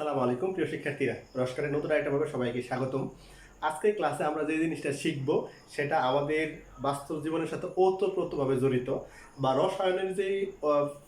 আসসালামু আলাইকুম, প্রিয় শিক্ষার্থীরা। রসকারের নতুন একটা সবাইকে স্বাগতম। আজকের ক্লাসে আমরা যে জিনিসটা শিখব, সেটা আমাদের বাস্তব জীবনের সাথে ওতপ্রোতভাবে জড়িত বা রসায়নের যে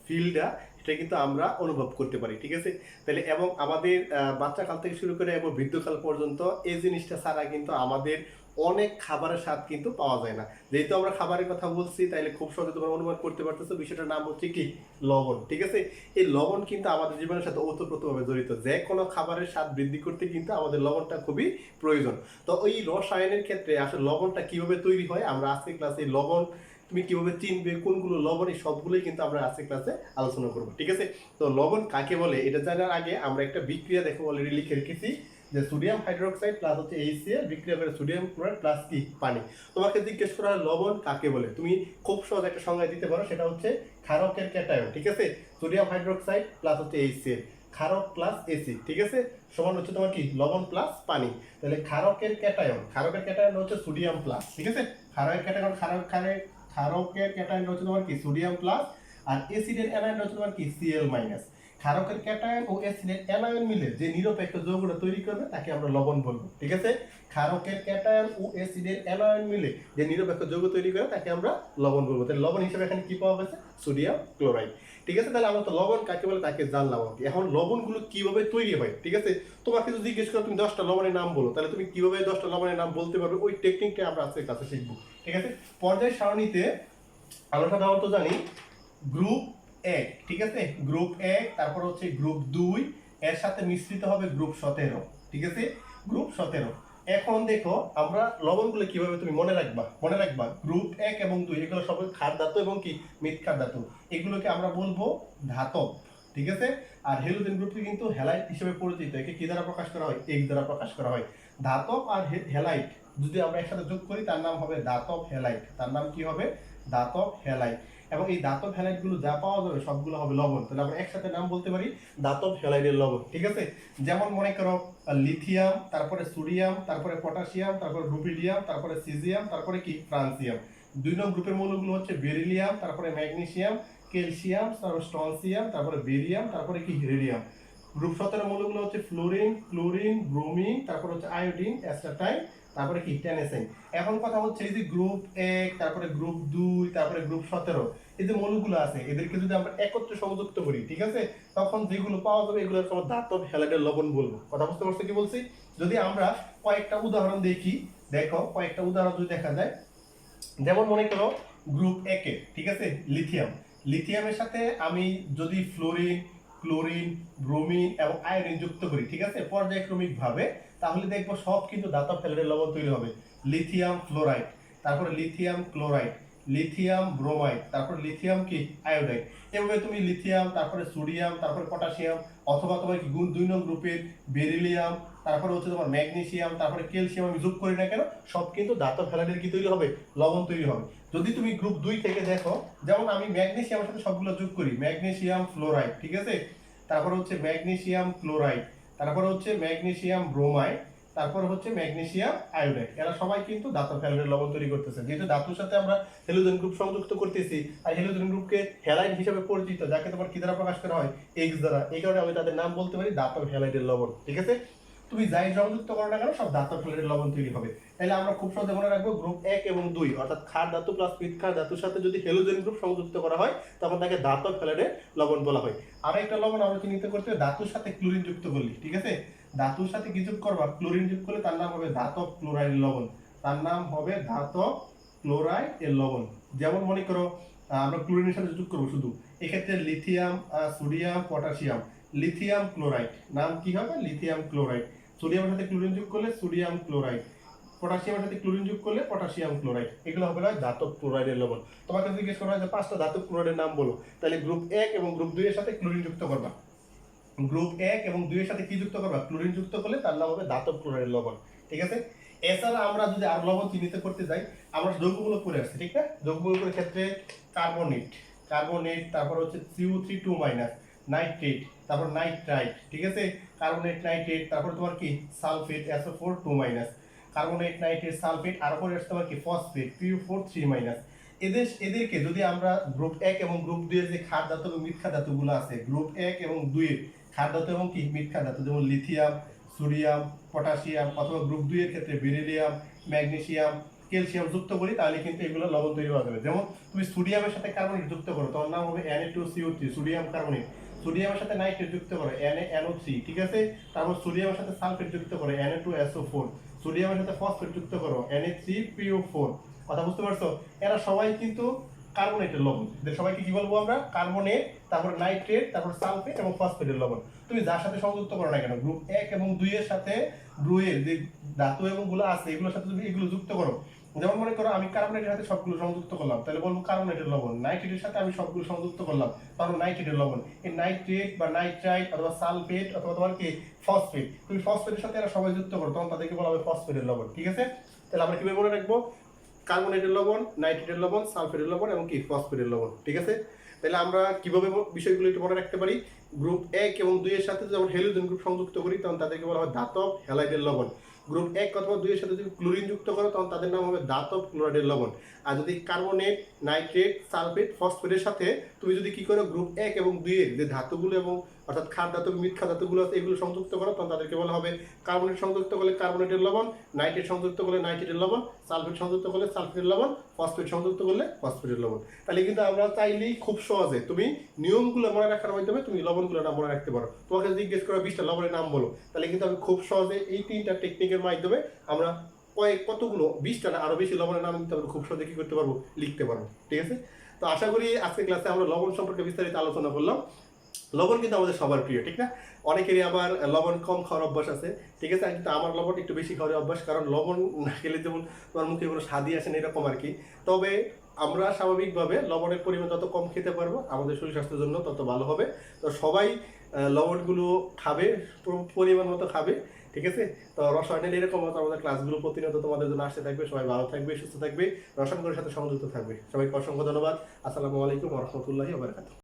ফিল্ডটা, সেটা কিন্তু আমরা অনুভব করতে পারি, ঠিক আছে? তাহলে এবং আমাদের বাচ্চাকাল থেকে শুরু করে এবং বৃদ্ধকাল পর্যন্ত এই জিনিসটা ছাড়া কিন্তু আমাদের অনেক খাবারের স্বাদ কিন্তু পাওয়া যায় না। যেহেতু আমরা খাবারের কথা বলছি, তাইলে খুব সহজে তোমরা অনুমান করতে পারতেছো, বিষয়টার নাম হচ্ছে কি? লবণ, ঠিক আছে? এই লবণ কিন্তু আমাদের জীবনের সাথে ওতপ্রোতভাবে জড়িত। যে কোনো খাবারের স্বাদ বৃদ্ধি করতে কিন্তু আমাদের লবণটা খুবই প্রয়োজন। তো ওই রসায়নের ক্ষেত্রে আসলে লবণটা কীভাবে তৈরি হয়, আমরা আজকে ক্লাসে লবণ তুমি কীভাবে চিনবে, কোনগুলো লবণ, এই সবগুলোই কিন্তু আমরা আজকে ক্লাসে আলোচনা করব, ঠিক আছে? তো লবণ কাকে বলে? এটা জানার আগে আমরা একটা বিক্রিয়া দেখো অলরেডি লিখে রেখেছি। যে সোডিয়াম হাইড্রোক্সাইড প্লাস হচ্ছে এইচসিএল বিক্রিয়া করে সোডিয়াম ক্লোরাইড প্লাস কি? পানি। তোমাকে জিজ্ঞেস করা হয় লবণ কাকে বলে? তুমি খুব সহজ একটা সংজ্ঞা দিতে পারো, সেটা হচ্ছে ক্ষারকের ক্যাটায়ন, ঠিক আছে? সোডিয়াম হাইড্রোক্সাইড প্লাস হচ্ছে এইচসিএল ক্ষারক প্লাস এসি ঠিক আছে? সমান হচ্ছে তোমার কি? লবণ প্লাস পানি। তাহলে ক্ষারকের ক্যাটায়ন ক্ষারকের ক্যাটায়ন হচ্ছে সোডিয়াম প্লাস ঠিক আছে? ক্ষারকের ক্যাটায়ন, ক্ষারক, ক্ষারে, ক্ষারকের ক্যাটায়ন হচ্ছে তোমার কি? সোডিয়াম প্লাস আর এসিডের অ্যানায়ন হচ্ছে তোমার কি? সিএল মাইনাস ক্ষারকের ক্যাটায়ন ও অ্যাসিডের অ্যানায়ন মিলে যে নিরপেক্ষ যৌগটা তৈরি করবে, তাকে আমরা লবণ বলব, ঠিক আছে? ক্ষারকের ক্যাটায়ন ও অ্যাসিডের অ্যানায়ন মিলে যে নিরপেক্ষ যৌগ তৈরি করে, তাকে আমরা লবণ বলব। তাহলে লবণ হিসেবে এখানে কি পাওয়া গেছে? সোডিয়াম ক্লোরাইড, ঠিক আছে? তাহলে আমরা তো লবণ কাকে বলে? তাকে জানলাম আর। এখন লবণগুলো কীভাবে তৈরি হয়, ঠিক আছে? তোমাকে যদি জিজ্ঞেস করো, তুমি দশটা লবণের নাম বলো, তাহলে তুমি কীভাবে দশটা লবণের নাম বলতে পারবে? ওই টেকনিকটা আমরা আজকে কাছে শিখব, ঠিক আছে? পর্যায় সারণীতে আমরা সাধারণত জানি গ্রুপ এক, ঠিক আছে? গ্রুপ এক, তারপর হচ্ছে গ্রুপ দুই, এর সাথে মিশ্রিত হবে গ্রুপ সতেরো, ঠিক আছে? গ্রুপ সতেরো। এখন দেখো, আমরা লবণগুলো কীভাবে তুমি মনে রাখবা? মনে রাখবা গ্রুপ এক এবং দুই, এগুলো সব খাদ ধাতু এবং কি? মিথ্যার ধাতু। এগুলোকে আমরা বলব ধাতব, ঠিক আছে? আর হেলোজেন গ্রুপকে কিন্তু হ্যালাইট হিসেবে পরিচিত, একে কি দ্বারা প্রকাশ করা হয়? এক দ্বারা প্রকাশ করা হয়। ধাতব আর হ্যালাইট যদি আমরা একসাথে যোগ করি, তার নাম হবে দাতব হ্যালাইট তার নাম কি হবে? দাতব হ্যালাইট এবং এই দাতব হ্যালাইটগুলো যা পাওয়া যাবে সবগুলো হবে লবণ। তাহলে আমরা একসাথে নাম বলতে পারি দাতব হ্যালাইটের লবণ, ঠিক আছে? যেমন মনে করো লিথিয়াম তারপরে সোডিয়াম তারপরে পটাশিয়াম তারপরে রুবিডিয়াম তারপরে সিজিয়াম তারপরে কি? ফ্রান্সিয়াম দুই নং গ্রুপের মৌলগুলো হচ্ছে বেরিলিয়াম তারপরে ম্যাগনেসিয়াম ক্যালসিয়াম তারপরে স্টনসিয়াম তারপরে বেরিয়াম তারপরে কি? হেরিডিয়াম গ্রুপ সতেরো মৌলগুলো হচ্ছে ফ্লোরিন ক্লোরিন ব্রোমিন তারপর হচ্ছে আয়োডিন অ্যাস্টাটাইন তারপরে কি টেনেসাইন এখন কথা হচ্ছে এই যে গ্রুপ এক, তারপরে গ্রুপ দুই, তারপরে গ্রুপ সতেরো, এই যে মৌলগুলো আছে, এদেরকে যদি আমরা একত্রে সংযুক্ত করি, ঠিক আছে? তখন যেগুলো পাওয়া যাবে এগুলো তোমার দাতব হ্যালাইডের লবণ বলব। কথা বুঝতে পারছ কি বলছি? যদি আমরা কয়েকটা উদাহরণ দেখি, দেখো, কয়েকটা উদাহরণ যদি দেখা যায়। যেমন মনে করো গ্রুপ একে ঠিক আছে? লিথিয়াম লিথিয়ামের সাথে আমি যদি ফ্লোরিন ক্লোরিন, ব্রোমিন এবং আয়োডিন যুক্ত করি, ঠিক আছে? পর্যায়ক্রমিক ভাবে তাহলে দেখব সব কিন্তু দাতব ফেলের লবণ তৈরি হবে। লিথিয়াম ফ্লোরাইড, তারপরে লিথিয়াম ক্লোরাইড, লিথিয়াম ব্রোমাইড, তারপর লিথিয়াম কি? আয়োডাইড। এভাবে তুমি লিথিয়াম, তারপরে সোডিয়াম, তারপরে পটাশিয়াম অথবা তোমার কি গুণ দুই নং গ্রুপের বেরিলিয়াম তারপরে হচ্ছে তোমার ম্যাগনেসিয়াম, তারপরে ক্যালসিয়াম আমি যোগ করি না কেন, সব কিন্তু দাতব ফ্যালাইটের কি তৈরি হবে? লবণ তৈরি হবে। যদি তুমি গ্রুপ দুই থেকে দেখো, যেমন আমি ম্যাগনেসিয়ামের সাথে সবগুলো যোগ করি, ম্যাগনেসিয়াম ফ্লোরাইড ঠিক আছে? তারপর হচ্ছে ম্যাগনেসিয়াম ক্লোরাইড তারপর হচ্ছে ম্যাগনেসিয়াম ব্রোমাইড তারপর হচ্ছে ম্যাগনেসিয়াম আয়োডাইড এরা সবাই কিন্তু দাতব ফ্যালাইটের লবণ তৈরি করতেছে। যেহেতু ধাতুর সাথে আমরা হেলোজেন গ্রুপ সংযুক্ত করতেছি, আর হেলোজেন গ্রুপকে হ্যালাইড হিসেবে পরিচিত, যাকে তোমার কি দ্বারা প্রকাশ করা হয়? এক্স দ্বারা। এই কারণে আমি তাদের নাম বলতে পারি দাতব হ্যালাইটের লবণ, ঠিক আছে? তুমি যাই সংযুক্ত করো না কেন, সব দাতব ফ্যালাইটের লবণ তৈরি হবে। তাহলে আমরা খুব সহজে মনে রাখব গ্রুপ এক এবং দুই, অর্থাৎ ক্ষার ধাতু প্লাস ক্ষার ধাতুর সাথে যদি হেলোজেন গ্রুপ সংযুক্ত করা হয়, তখন তাকে দাতব ফ্যালাইটের লবণ বলা হয়। আর একটা লবণ আমরা চিহ্নিত করতে ধাতুর সাথে ক্লোরিন যুক্ত করলি, ঠিক আছে? ধাতুর সাথে কি করবা? ক্লোরিন যুক্ত করলে তার নাম হবে ধাতব ক্লোরাইড লবণ। তার নাম হবে ধাতব ক্লোরাইড এর লবণ। যেমন মনে করো আমরা ক্লোরিনের সাথে যুক্ত করব শুধু। এক্ষেত্রে lithium sodium potassium lithium chloride নাম কি হবে? লিথিয়াম ক্লোরাইড সোডিয়ামের সাথে ক্লোরিন যোগ করলে সোডিয়াম ক্লোরাইড পটাশিয়ামের সাথে ক্লোরিন যোগ করলে পটাশিয়াম ক্লোরাইড এগুলো হবে না ধাতব ক্লোরাইডের লবণ। তোমাকে জিজ্ঞেস করা হয় যে পাঁচটা ধাতব ক্লোরাইডের নাম বলো, তাহলে গ্রুপ এক এবং গ্রুপ দুই এর সাথে ক্লোরিন যুক্ত করবা। গ্রুপ এক এবং দুইয়ের সাথে কি যুক্ত করবা? ক্লোরিন যুক্ত করলে তার নাম হবে ধাতব ক্লোরাইড লবণ। ঠিক আছে? এছাড়া আমরা যদি আর লবণ চিহ্নিত করতে যাই, আমরা যৌগগুলো করে আসছি, ঠিক না? যৌগগুলোর ক্ষেত্রে কার্বনেট কার্বনেট তারপর হচ্ছে CO three two minus nitrate তারপর নাইট্রাইট ঠিক আছে? কার্বনেট নাইট্রেট তারপর তোমার কি? Sulphate SO four two minus carbonate nitrate sulphate আর পরে আসছে তোমার কি? Phosphate PO four three minus এদের, এদেরকে যদি আমরা গ্রুপ এক এবং গ্রুপ দুইয়ের যে খাদ ধাতু এবং মিথ্যা ধাতুগুলো আছে গ্রুপ এক এবং দুইয়ের খাদ্যাত এবং কি? মিথ্যা খাদ্যাত যেমন লিথিয়াম সোডিয়াম পটাশিয়াম অথবা গ্রুপ দুইয়ের ক্ষেত্রে বেরিলিয়াম ম্যাগনেসিয়াম ক্যালসিয়াম যুক্ত করি, তাহলে কিন্তু এগুলো লবণ তৈরি হওয়া যাবে। যেমন তুমি সোডিয়ামের সাথে কার্বনেট যুক্ত করো, তোমার নাম হবে Na2CO3 সোডিয়াম কার্বনেট সোডিয়ামের সাথে নাইট্রেট যুক্ত করো NaNO3 ঠিক আছে? তারপর সোডিয়ামের সাথে সালফেট যুক্ত করো Na2SO4 সোডিয়ামের সাথে ফসফেট যুক্ত করো Na3PO4 কথা বুঝতে পারছ? এরা সবাই কিন্তু কার্বনেটের লবণ। সবাইকে কি বলব আমরা? কার্বনেট তারপর নাইট্রেট তারপর সালফেট এবং ফসফেটের লবণ। তুমি যার সাথে সংযুক্ত করো না কেন? গ্রুপ এক এবং দুই এর সাথে গ্রুয়ের যে ধাতু এবংগুলো আছে, এগুলোর সাথে তুমি এগুলো যুক্ত করো। যেমন মনে করো আমি কার্বনেটের সাথে সবগুলো সংযুক্ত করলাম, তাহলে বলব কার্বনেটের লবণ। নাইট্রেটের সাথে আমি সবগুলো সংযুক্ত করলাম তাহলে নাইট্রেটের লবণ। এই নাইট্রেট বা নাইট্রাইট অথবা সালফেট অথবা তোমার কি ফসফেট তুমি ফসফেটের সাথে এরা সবাই যুক্ত করো, তখন তাদেরকে বলা হবে ফসফেটের লবণ, ঠিক আছে? তাহলে আমরা কীভাবে মনে রাখব? কার্বনেটের লবণ নাইট্রেটের লবণ সালফেটের লবণ এবং কি ফসফেটের লবণ, ঠিক আছে? তাহলে আমরা কীভাবে বিষয়গুলো একটু মনে রাখতে পারি? গ্রুপ এক এবং দুই এর সাথে যখন হেলোজেন গ্রুপ সংযুক্ত করি, তখন তাদেরকে বলা হয় ধাতব হ্যালাইডের লবণ। গ্রুপ এক অথবা দুইয়ের সাথে যদি ক্লোরিন যুক্ত করো তখন তাদের নাম হবে ধাতব ক্লোরাইডের লবণ। আর যদি কার্বনেট, নাইট্রেট, সালফেট, ফসফেটের সাথে তুমি যদি কি করো, গ্রুপ এক এবং দুইয়ের যে ধাতুগুলো এবং অর্থাৎ খাদ ধাতু মিথ্যা ধাতুগুলো এগুলো সংযুক্ত করো, তখন তাদেরকে বলা হবে কার্বনেট সংযুক্ত করলে কার্বনেটের লবণ, নাইট্রেট সংযুক্ত করলে নাইট্রেটের লবণ, সালফেট সংযুক্ত করলে সালফেটের লবণ, ফসফেট সংযুক্ত করলে ফসফেটের লবণ। তাহলে কিন্তু আমরা চাইলেই খুব সহজে তুমি নিয়মগুলো মনে রাখার মাধ্যমে তুমি লবণগুলো নাম মনে রাখতে পারো। তোমাকে জিজ্ঞেস করা বিশটা লবণের নাম বলো। তাহলে কিন্তু আমি খুব সহজে এই তিনটা টেকনিকের মাধ্যমে আমরা কয়েক কতগুলো, বিশটা না আরও বেশি লবণের নাম কিন্তু আমরা খুব সহজে কী করতে পারব? লিখতে পারব। ঠিক আছে? তো আশা করি আজকের ক্লাসে আমরা লবণ সম্পর্কে বিস্তারিত আলোচনা করলাম। লবণ কিন্তু আমাদের সবার প্রিয়, ঠিক না? অনেকেরই আবার লবণ কম খাওয়ার অভ্যাস আছে, ঠিক আছে? কিন্তু আমার লবণ একটু বেশি খাওয়ার অভ্যাস, কারণ লবণ না খেলে যেমন তোমার মুখে কোনো স্বাদই আসে না, এরকম আর কি। তবে আমরা স্বাভাবিকভাবে লবণের পরিমাণ যত কম খেতে পারব, আমাদের শরীর স্বাস্থ্যের জন্য তত ভালো হবে। তো সবাই লবণগুলো খাবে পরিমাণ মতো খাবে, ঠিক আছে? তো রসায়নের এরকম মতো আমাদের ক্লাসগুলো প্রতিনিয়ত তোমাদের জন্য আসতে থাকবে, সবাই ভালো থাকবে, সুস্থ থাকবে রসায়ন সাথে সংযুক্ত থাকবে। সবাইকে অসংখ্য ধন্যবাদ। আসসালামু আলাইকুম রহমতুল্লাহি ওবরাকাতুহ